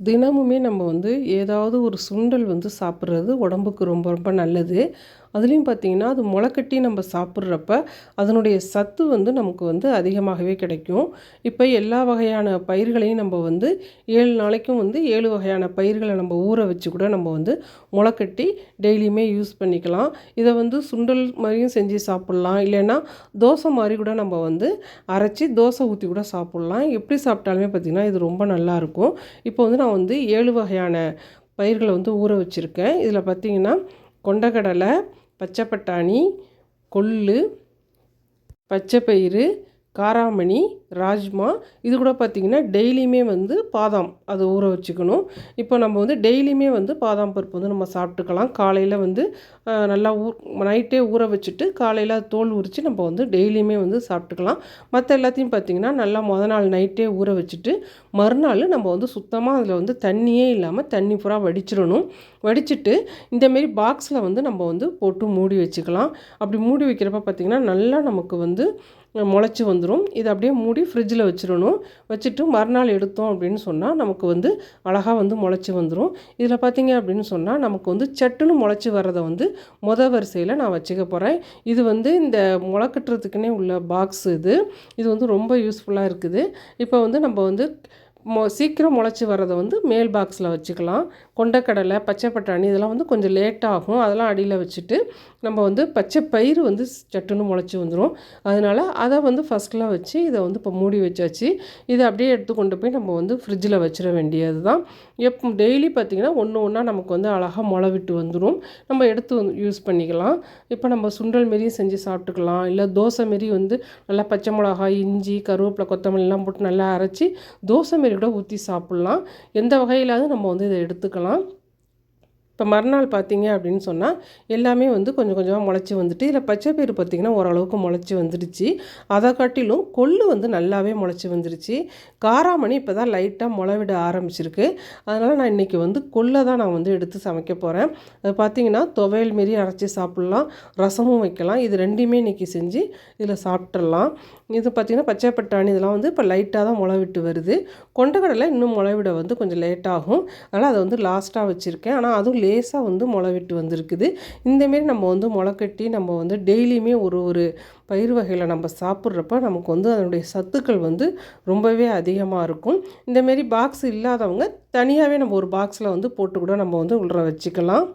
தினமுமே நம்ம வந்து ஏதாவது ஒரு சுண்டல் வந்து சாப்பிட்றது உடம்புக்கு ரொம்ப ரொம்ப நல்லது. அதுலேயும் பார்த்திங்கன்னா அது முளைக்கட்டி நம்ம சாப்பிட்றப்ப அதனுடைய சத்து வந்து நமக்கு வந்து அதிகமாகவே கிடைக்கும். இப்போ எல்லா வகையான பயிர்களையும் நம்ம வந்து ஏழு நாளைக்கும் வந்து ஏழு வகையான பயிர்களை நம்ம ஊற வச்சு கூட நம்ம வந்து முளைக்கட்டி டெய்லியுமே யூஸ் பண்ணிக்கலாம். இதை வந்து சுண்டல் மாதிரியும் செஞ்சு சாப்பிட்லாம். இல்லைன்னா தோசை மாதிரி கூட நம்ம வந்து அரைச்சி தோசை ஊற்றி கூட சாப்பிட்லாம். எப்படி சாப்பிட்டாலுமே பார்த்திங்கன்னா இது ரொம்ப நல்லாயிருக்கும் இப்போ வந்து நான் வந்து ஏழு வகையான பயிர்களை வந்து ஊற வச்சுருக்கேன். இதில் பார்த்திங்கன்னா கொண்டக்கடலை பச்சை பட்டாணி கொள்ளு பச்சைப்பயிறு காராமணி ராஜ்மா. இது கூட பார்த்திங்கன்னா டெய்லியுமே வந்து பாதாம் அது ஊற வச்சுக்கணும். இப்போ நம்ம வந்து டெய்லியுமே வந்து பாதாம் பருப்பு வந்து நம்ம சாப்பிட்டுக்கலாம். காலையில் வந்து நல்லா ஊ நைட்டே ஊற வச்சுட்டு காலையில் தோல் உரித்து நம்ம வந்து டெய்லியுமே வந்து சாப்பிட்டுக்கலாம். மற்ற எல்லாத்தையும் பார்த்திங்கன்னா நல்லா முத நாள் நைட்டே ஊற வச்சுட்டு மறுநாள் நம்ம வந்து சுத்தமாக அதில் வந்து தண்ணியே இல்லாமல் தண்ணி பூரா வடிச்சிடணும். வடிச்சிட்டு இந்தமாரி பாக்ஸில் வந்து நம்ம வந்து போட்டு மூடி வச்சுக்கலாம். அப்படி மூடி வைக்கிறப்ப பார்த்திங்கன்னா நல்லா நமக்கு வந்து முளைச்சி வந்துடும் இதை அப்படியே மூடி ஃப்ரிட்ஜில் வச்சிடணும். வச்சுட்டு மறுநாள் எடுத்தோம் அப்படின்னு சொன்னால் நமக்கு வந்து அழகாக வந்து முளைச்சி வந்துடும் இதில் பார்த்திங்க அப்படின்னு சொன்னால் நமக்கு வந்து சட்டுன்னு முளைச்சி வர்றதை வந்து மொத வரிசையில் நான் வச்சுக்க போகிறேன் இது வந்து இந்த முளைக்கட்டுறதுக்குன்னே உள்ள பாக்ஸ் இது. இது வந்து ரொம்ப யூஸ்ஃபுல்லாக இருக்குது. இப்போ வந்து நம்ம வந்து மொ சீக்கிரம் முளைச்சி வர்றதை வந்து மேல் பாக்ஸில் வச்சுக்கலாம். கொண்டக்கடலை பச்சை பட்டாணி இதெல்லாம் வந்து கொஞ்சம் லேட்டாகும் அதெல்லாம் அடியில் வச்சுட்டு நம்ம வந்து பச்சை பயிறு வந்து சட்டுன்னு முளைச்சி வந்துடும் அதனால் அதை வந்து ஃபஸ்ட்டில் வச்சு இதை வந்து இப்போ மூடி வச்சாச்சு. இதை அப்படியே எடுத்து கொண்டு போய் நம்ம வந்து ஃப்ரிட்ஜில் வச்சிட வேண்டியது தான் எப் டெய்லி பார்த்திங்கன்னா ஒன்று ஒன்றா நமக்கு வந்து அழகாக முளை விட்டு வந்துடும் நம்ம எடுத்து வந்து யூஸ் பண்ணிக்கலாம். இப்போ நம்ம சுண்டல் மாரியும் செஞ்சு சாப்பிட்டுக்கலாம். இல்லை தோசை மாரி வந்து நல்லா பச்சை மிளகாய் இஞ்சி கருவேப்பிலை கொத்தமல்லிலாம் போட்டு நல்லா அரைச்சி தோசை மாரி கூட ஊற்றி சாப்பிட்லாம். எந்த வகையிலாவது நம்ம வந்து இதை எடுத்துக்கலாம். இப்போ மறுநாள் பார்த்தீங்க அப்படின்னு சொன்னால் எல்லாமே வந்து கொஞ்சம் கொஞ்சமாக முளைச்சி வந்துட்டு இதில் பச்சை பயிர் பார்த்திங்கன்னா ஓரளவுக்கு முளைச்சி வந்துடுச்சு. அதை காட்டிலும் கொள்ளு வந்து நல்லாவே முளைச்சி வந்துடுச்சு. காராமணி இப்போ தான் லைட்டாக முளைவிட ஆரம்பிச்சிருக்கு. அதனால் நான் இன்றைக்கி வந்து கொள்ளை தான் நான் வந்து எடுத்து சமைக்க போகிறேன். அது பார்த்திங்கன்னா துவையல் மாரி அரைச்சி சாப்பிட்லாம் ரசமும் வைக்கலாம். இது ரெண்டையுமே இன்றைக்கி செஞ்சு இதில் சாப்பிட்றலாம் இது பார்த்திங்கன்னா பச்சை பட்டாணி இதெல்லாம் வந்து இப்போ லைட்டாக தான் முளைவிட்டு வருது. கொண்டக்கடலை இன்னும் முளைவிட வந்து கொஞ்சம் லேட்டாகும். அதனால் அதை வந்து லாஸ்ட்டாக வச்சுருக்கேன். ஆனால் அதுவும் லேசாக வந்து முளை விட்டு வந்திருக்குது இந்தமாரி நம்ம வந்து முளை கட்டி நம்ம வந்து டெய்லியுமே ஒரு ஒரு பயிர் வகையில் நம்ம சாப்பிட்றப்ப நமக்கு வந்து அதனுடைய சத்துக்கள் வந்து ரொம்பவே அதிகமாக இருக்கும். இந்தமாரி பாக்ஸ் இல்லாதவங்க தனியாகவே நம்ம ஒரு பாக்ஸில் வந்து போட்டு கூட நம்ம வந்து உள்ள வச்சுக்கலாம்.